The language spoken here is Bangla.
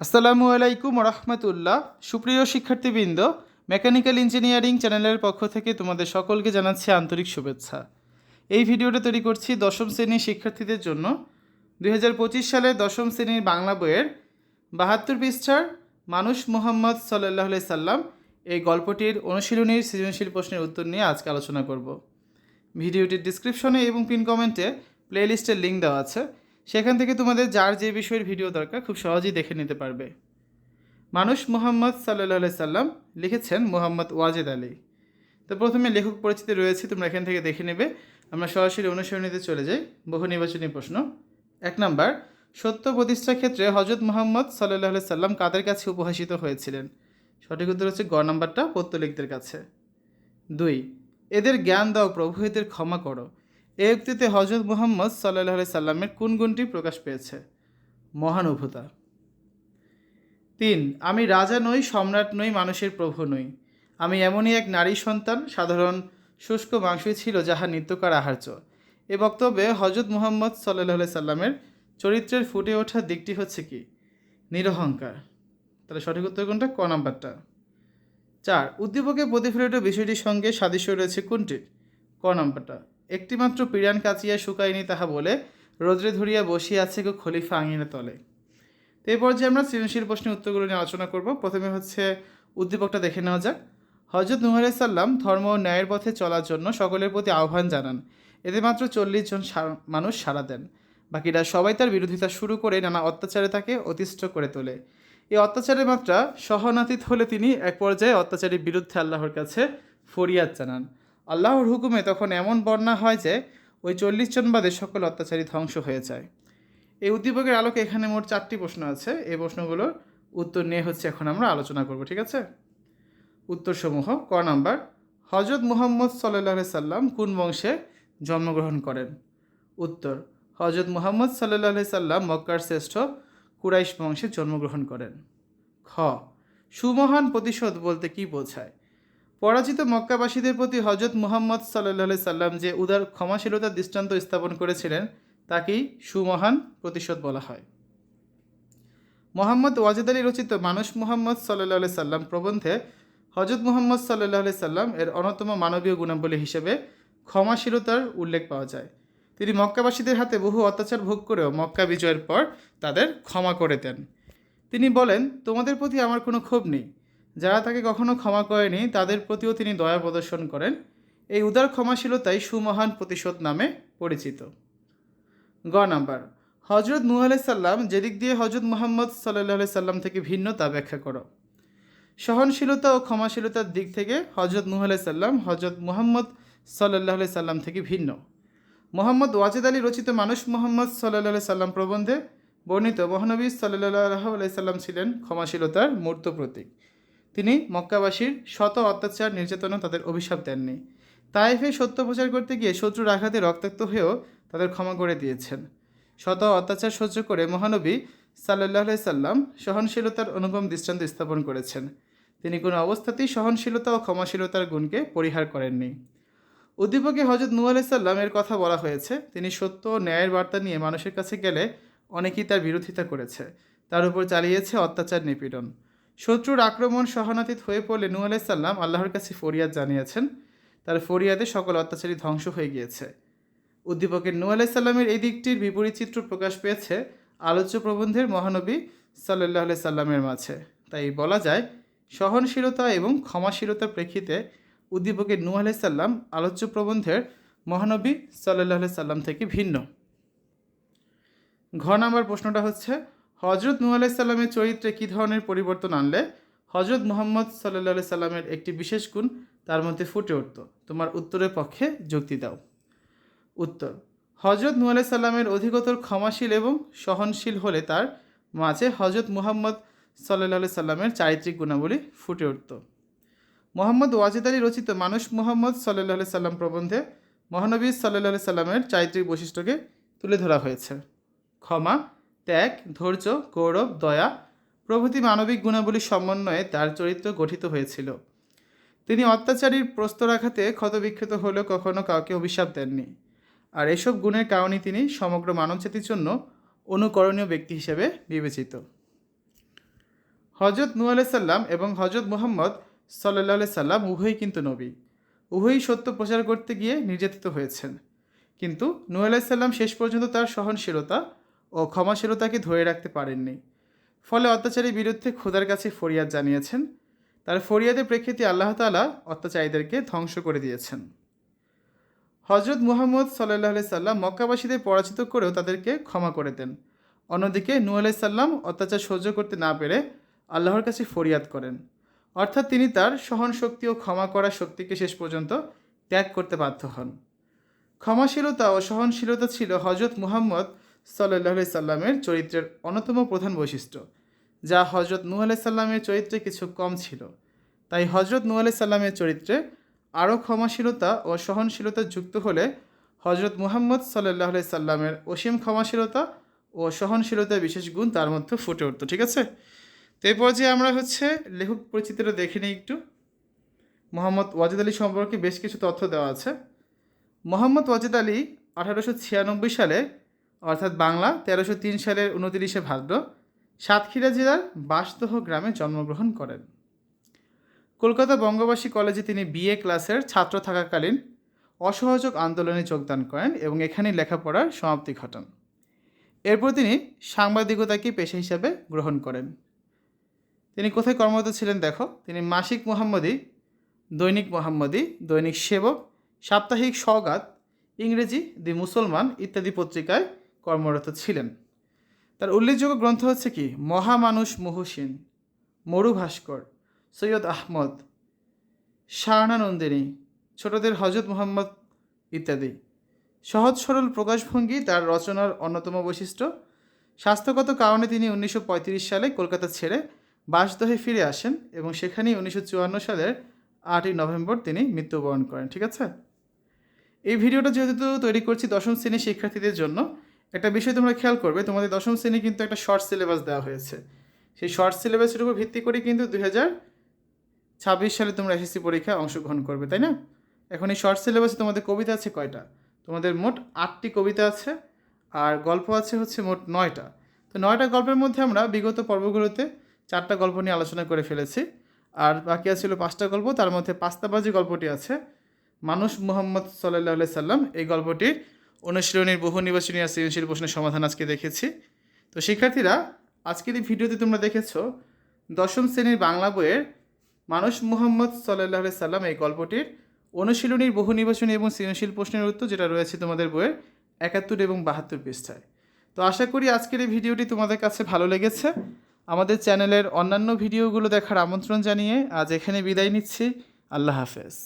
আসসালামু আলাইকুম রহমতুল্লাহ সুপ্রিয় শিক্ষার্থীবৃন্দ, মেকানিক্যাল ইঞ্জিনিয়ারিং চ্যানেলের পক্ষ থেকে তোমাদের সকলকে জানাচ্ছি আন্তরিক শুভেচ্ছা। এই ভিডিওটা তৈরি করছি দশম শ্রেণির শিক্ষার্থীদের জন্য। দুই সালে দশম শ্রেণির বাংলা বইয়ের বাহাত্তর পৃষ্ঠার মানুষ মোহাম্মদ সাল্লাহ সাল্লাম এই গল্পটির অনুশীলনীর সৃজনশীল প্রশ্নের উত্তর নিয়ে আজকে আলোচনা করব। ভিডিওটির ডিসক্রিপশনে এবং পিন কমেন্টে প্লেলিস্টের লিঙ্ক দেওয়া আছে। সেখান থেকে তোমাদের যার যে বিষয়ের ভিডিও দরকার খুব সহজেই দেখে নিতে পারবে। মানুষ মোহাম্মদ সাল্লাহ সাল্লাম লিখেছেন মোহাম্মদ ওয়াজেদ আলী। তো প্রথমে লেখক পরিচিতি রয়েছে, তোমরা এখান থেকে দেখে নেবে। আমরা সরাসরি অনুসরণীতে চলে যাই, বহু নির্বাচনী প্রশ্ন। এক নাম্বার, সত্য প্রতিষ্ঠার ক্ষেত্রে হজরত মোহাম্মদ সাল্লাহ সাল্লাম কাদের কাছে উপহাসিত হয়েছিলেন? সঠিক উত্তর হচ্ছে গ নাম্বারটা পত্তলিকদের কাছে। দুই, এদের জ্ঞান দাও, প্রভু এদের ক্ষমা করো। এই উক্তিতে হজরত মুহাম্মদ সাল্লাহ সাল্লামের কোন গুণটি প্রকাশ পেয়েছে? মহানুভূতা তিন, আমি রাজা নই, সম্রাট নই, মানুষের প্রভু নই। আমি এমনই এক নারী সন্তান, সাধারণ শুষ্ক মাংসই ছিল যাহা নিত্যকার আহার্য। এ বক্তব্যে হজরত মুহাম্মদ সাল্লাহ সাল্লামের চরিত্রের ফুটে ওঠা দিকটি হচ্ছে কি? নিরহংকার। তাহলে সঠিক উত্তর কোনটা? ক নাম্বারটা। চার উদ্দীপকে প্রতিফলিত বিষয়টির সঙ্গে সাদৃশ্য রয়েছে কোনটির? ক নাম্বারটা। একটিমাত্র পিরান কাচিয়া শুকায়নি তাহা বলে রোদ্রে ধরিয়া বসিয়া আছে গো খলিফা আঙিনা তলে। তো এই পর্যায়ে আমরা সৃজনশীল প্রশ্নের উত্তরগুলো নিয়ে আলোচনা করব। প্রথমে হচ্ছে উদ্দীপকটা দেখে নেওয়া যাক। হজরত নুহ সাল্লাম ধর্ম ও ন্যায়ের পথে চলার জন্য সকলের প্রতি আহ্বান জানান। এতে মাত্র চল্লিশ জন মানুষ সাড়া দেন। বাকিরা সবাই তার বিরোধিতা শুরু করে নানা অত্যাচারে তাকে অতিষ্ঠ করে তোলে। এই অত্যাচারের মাত্রা সহনাতীত হলে তিনি এক পর্যায়ে অত্যাচারীর বিরুদ্ধে আল্লাহর কাছে ফরিয়াদ জানান। আল্লাহর হুকুমে তখন এমন বন্যা হয় যে ওই চল্লিশ জন বাদে সকল অত্যাচারী ধ্বংস হয়ে যায়। এই উদ্দীপকের আলোকে এখানে মোট চারটি প্রশ্ন আছে। এই প্রশ্নগুলোর উত্তর নিয়ে হচ্ছে এখন আমরা আলোচনা করব, ঠিক আছে? উত্তরসমূহ, ক নাম্বার হজরত মুহাম্মদ সাল্লাহ সাল্লাম কোন বংশে জন্মগ্রহণ করেন? উত্তর হজরত মুহাম্মদ সাল্লাহ সাল্লাম মক্কার শ্রেষ্ঠ কুরাইশ বংশে জন্মগ্রহণ করেন। খ, সুমহান প্রতিশোধ বলতে কি বোঝায়? পরাজিত মক্কাবাসীদের প্রতি হজরত মুহাম্মদ সাল্লাহ সাল্লাম যে উদার ক্ষমাশীলতার দৃষ্টান্ত স্থাপন করেছিলেন, তাকেই সুমহান প্রতিশোধ বলা হয়। মোহাম্মদ ওয়াজেদ আলী রচিত মানুষ মুহাম্মদ সাল্লাহ সাল্লাম প্রবন্ধে হজরত মুহাম্মদ সাল্লাহ সাল্লাম এর অন্যতম মানবীয় গুণাবলী হিসেবে ক্ষমাশীলতার উল্লেখ পাওয়া যায়। তিনি মক্কাবাসীদের হাতে বহু অত্যাচার ভোগ করেও মক্কা বিজয়ের পর তাদের ক্ষমা করে দেন। তিনি বলেন, তোমাদের প্রতি আমার কোনো ক্ষোভ নেই। যারা তাকে কখনো ক্ষমা করেনি, তাদের প্রতিও তিনি দয়া প্রদর্শন করেন। এই উদার ক্ষমাশীলতাই সুমহান প্রতিশোধ নামে পরিচিত। গ নাম্বার হজরত নূহ সাল্লাম যেদিক দিয়ে হজরত মুহাম্মদ সাল্লাহ সাল্লাম থেকে ভিন্ন তা ব্যাখ্যা করো। সহনশীলতা ও ক্ষমাশীলতার দিক থেকে হজরত নূহ সাল্লাম হজরত মুহাম্মদ সাল্লাহ সাল্লাম থেকে ভিন্ন। মোহাম্মদ ওয়াজেদ আলী রচিত মানুষ মোহাম্মদ সাল্লাহ সাল্লাম প্রবন্ধে বর্ণিত মহানবী সাল্লাহ সাল্লাম ছিলেন ক্ষমাশীলতার মূর্ত প্রতীক। তিনি মক্কাবাসীর শত অত্যাচার নির্যাতনা তাদের অভিশাপ দেননি। তাইফে সত্য প্রচার করতে গিয়ে শত্রুর আঘাতে রক্তাক্ত হয়েও তাদের ক্ষমা করে দিয়েছেন। শত অত্যাচার সহ্য করে মহানবী সাল্লাহ সাল্লাম সহনশীলতার অনুপম দৃষ্টান্ত স্থাপন করেছেন। তিনি কোনো অবস্থাতেই সহনশীলতা ও ক্ষমাশীলতার গুণকে পরিহার করেননি। উদ্দীপকে হজরত নূ সাল্লাম এর কথা বলা হয়েছে, তিনি সত্য ও ন্যায়ের বার্তা নিয়ে মানুষের কাছে গেলে অনেকেই তার বিরোধিতা করেছে। তার উপর চালিয়েছে অত্যাচার নিপীড়ন। শত্রুর আক্রমণ সহনাতীত হয়ে পড়লে নূ সাল্লাম আল্লাহর কাছে ফরিয়াদ জানিয়েছেন। তার ফরিয়াদে সকল অত্যাচারী ধ্বংস হয়ে গিয়েছে। উদ্দীপকের নূ সাল্লামের এই দিকটির বিপরীত চিত্র প্রকাশ পেয়েছে আলোচ্য প্রবন্ধের মহানবী সাল্লাহ সাল্লামের মাঝে। তাই বলা যায়, সহনশীলতা এবং ক্ষমাশীলতার প্রেক্ষিতে উদ্দীপকের নূ সাল্লাম আলোচ্য প্রবন্ধের মহানবী সাল্লাহ সাল্লাম থেকে ভিন্ন। ঘ নাম্বার প্রশ্নটা হচ্ছে হজরত নূ সাল্লামের চরিত্রে কী ধরনের পরিবর্তন আনলে? হজরত মোহাম্মদ সাল্লাহ সাল্লামের একটি বিশেষ গুণ তার মধ্যে ফুটে উঠত। তোমার উত্তরের পক্ষে যুক্তি দাও। উত্তর হজরত নূ সাল্লামের অধিকতর ক্ষমাশীল এবং সহনশীল হলে তার মাঝে হজরত মুহাম্মদ সাল্লাহ সাল্লামের চারিত্রিক গুণাবলী ফুটে উঠত। মোহাম্মদ ওয়াজিদ আলী রচিত মানুষ মুহাম্মদ সাল্লাহ সাল্লাম প্রবন্ধে মহানবী সাল্লাহ সাল্লামের চারিত্রিক বৈশিষ্ট্যকে তুলে ধরা হয়েছে। ক্ষমা ত্যাগ, ধৈর্য, গৌরব, দয়া, প্রভৃতি মানবিক গুণাবলীর সমন্বয়ে তার চরিত্র গঠিত হয়েছিল। তিনি অত্যাচারীর প্রস্তরাঘাতে ক্ষতবিক্ষত হলেও কখনো কাউকে অভিশাপ দেননি। আর এসব গুণের কারণে তিনি সমগ্র মানবজাতির জন্য অনুকরণীয় ব্যক্তি হিসেবে বিবেচিত। হজরত নূ সাল্লাম এবং হজরত মুহাম্মদ সাল্লাহ সাল্লাম উভয়ই কিন্তু নবী। উভয়ই সত্য প্রচার করতে গিয়ে নির্যাতিত হয়েছেন। কিন্তু নূ সাল্লাম শেষ পর্যন্ত তার সহনশীলতা ও ক্ষমাশীলতাকে ধরে রাখতে পারেননি। ফলে অত্যাচারীর বিরুদ্ধে খোদার কাছে ফরিয়াদ জানিয়েছেন। তার ফরিয়াদের প্রেক্ষিতে আল্লাহ তালা অত্যাচারীদেরকে ধ্বংস করে দিয়েছেন। হজরত মুহাম্মদ সাল্লাহ সাল্লাম মক্কাবাসীদের পরাজিত করেও তাদেরকে ক্ষমা করে দেন। অন্যদিকে নূ সাল্লাম অত্যাচার সহ্য করতে না পেরে আল্লাহর কাছে ফরিয়াদ করেন। অর্থাৎ তিনি তার সহন শক্তি ও ক্ষমা করার শক্তিকে শেষ পর্যন্ত ত্যাগ করতে বাধ্য হন। ক্ষমাশীলতা ও সহনশীলতা ছিল হজরত মুহাম্মদ সাল্লাহ সাল্লামের চরিত্রের অন্যতম প্রধান বৈশিষ্ট্য, যা হজরত নূ সাল্লামের চরিত্রে কিছু কম ছিল। তাই হজরত নূ সাল্লামের চরিত্রে আরও ক্ষমাশীলতা ও সহনশীলতা যুক্ত হলে হজরত মুহাম্মদ সাল্লাহ সাল্লামের অসীম ক্ষমাশীলতা ও সহনশীলতার বিশেষ গুণ তার মধ্যে ফুটে উঠতো, ঠিক আছে? তো এরপর যে আমরা হচ্ছে লেখক পরিচিতিটা দেখে নিই একটু। মোহাম্মদ ওয়াজিদ আলী সম্পর্কে বেশ কিছু তথ্য দেওয়া আছে। মোহাম্মদ ওয়াজিদ আলী আঠারোশো ছিয়ানব্বই সালে অর্থাৎ বাংলা তেরোশো তিন সালের উনতিরিশে ভাদ্র, সাতক্ষীরা জেলার বাসদহ গ্রামে জন্মগ্রহণ করেন। কলকাতা বঙ্গবাসী কলেজে তিনি বিএ ক্লাসের ছাত্র থাকাকালীন অসহযোগ আন্দোলনে যোগদান করেন এবং এখানেই লেখাপড়ার সমাপ্তি ঘটান। এরপর তিনি সাংবাদিকতাকে পেশা হিসাবে গ্রহণ করেন। তিনি কোথায় কর্মরত ছিলেন দেখো, তিনি মাসিক মোহাম্মদী, দৈনিক মোহাম্মদী, দৈনিক সেবক, সাপ্তাহিক সওগাত, ইংরেজি দি মুসলমান ইত্যাদি পত্রিকায় কর্মরত ছিলেন। তার উল্লেখযোগ্য গ্রন্থ হচ্ছে কি? মহামানুষ মহুসিন মরু ভাস্কর সৈয়দ আহমদ শাহনানন্দিনী ছোটদের হজরত মোহাম্মদ ইত্যাদি। সহজ সরল প্রকাশভঙ্গি তার রচনার অন্যতম বৈশিষ্ট্য। স্বাস্থ্যগত কারণে তিনি উনিশশো পঁয়ত্রিশ সালে কলকাতা ছেড়ে বাসদহে ফিরে আসেন এবং সেখানেই উনিশশো চুয়ান্ন সালের আটই নভেম্বর তিনি মৃত্যুবরণ করেন। ঠিক আছে? এই ভিডিওটা যেহেতু তৈরি করছি দশম শ্রেণির শিক্ষার্থীদের জন্য একটা বিষয় তোমরা খেয়াল করবে, তোমাদের দশম শ্রেণি কিন্তু একটা শর্ট সিলেবাস দেওয়া হয়েছে। সেই শর্ট সিলেবাসের উপর ভিত্তি করে কিন্তু দুই হাজার ছাব্বিশ সালে তোমরা এসএসসি পরীক্ষায় অংশগ্রহণ করবে, তাই না? এখন এই শর্ট সিলেবাসে তোমাদের কবিতা আছে কয়টা? তোমাদের মোট আটটি কবিতা আছে, আর গল্প আছে হচ্ছে মোট নয়টা। তো নয়টা গল্পের মধ্যে আমরা বিগত পর্বগুলোতে চারটা গল্প নিয়ে আলোচনা করে ফেলেছি, আর বাকি আছিল পাঁচটা গল্প, তার মধ্যে পাস্তাবাজি গল্পটি আছে। মানুষ মুহাম্মদ সাল্লাহ সাল্লাম এই গল্পটির অনুশীলনীর বহু নির্বাচনী আর সৃজনশীল প্রশ্নের সমাধান আজকে দেখেছি। তো শিক্ষার্থীরা, আজকের এই ভিডিওতে তোমরা দেখেছ, দশম শ্রেণির বাংলা বইয়ের মানুষ মুহাম্মদ সাল্লাহ সাল্লাম এই গল্পটির অনুশীলনীর বহু নির্বাচনী এবং সৃজনশীল প্রশ্নের উত্তর যেটা রয়েছে তোমাদের বইয়ের একাত্তর এবং বাহাত্তর পৃষ্ঠায়। তো আশা করি আজকের এই ভিডিওটি তোমাদের কাছে ভালো লেগেছে। আমাদের চ্যানেলের অন্যান্য ভিডিওগুলো দেখার আমন্ত্রণ জানিয়ে আজ এখানে বিদায় নিচ্ছি। আল্লাহ হাফেজ।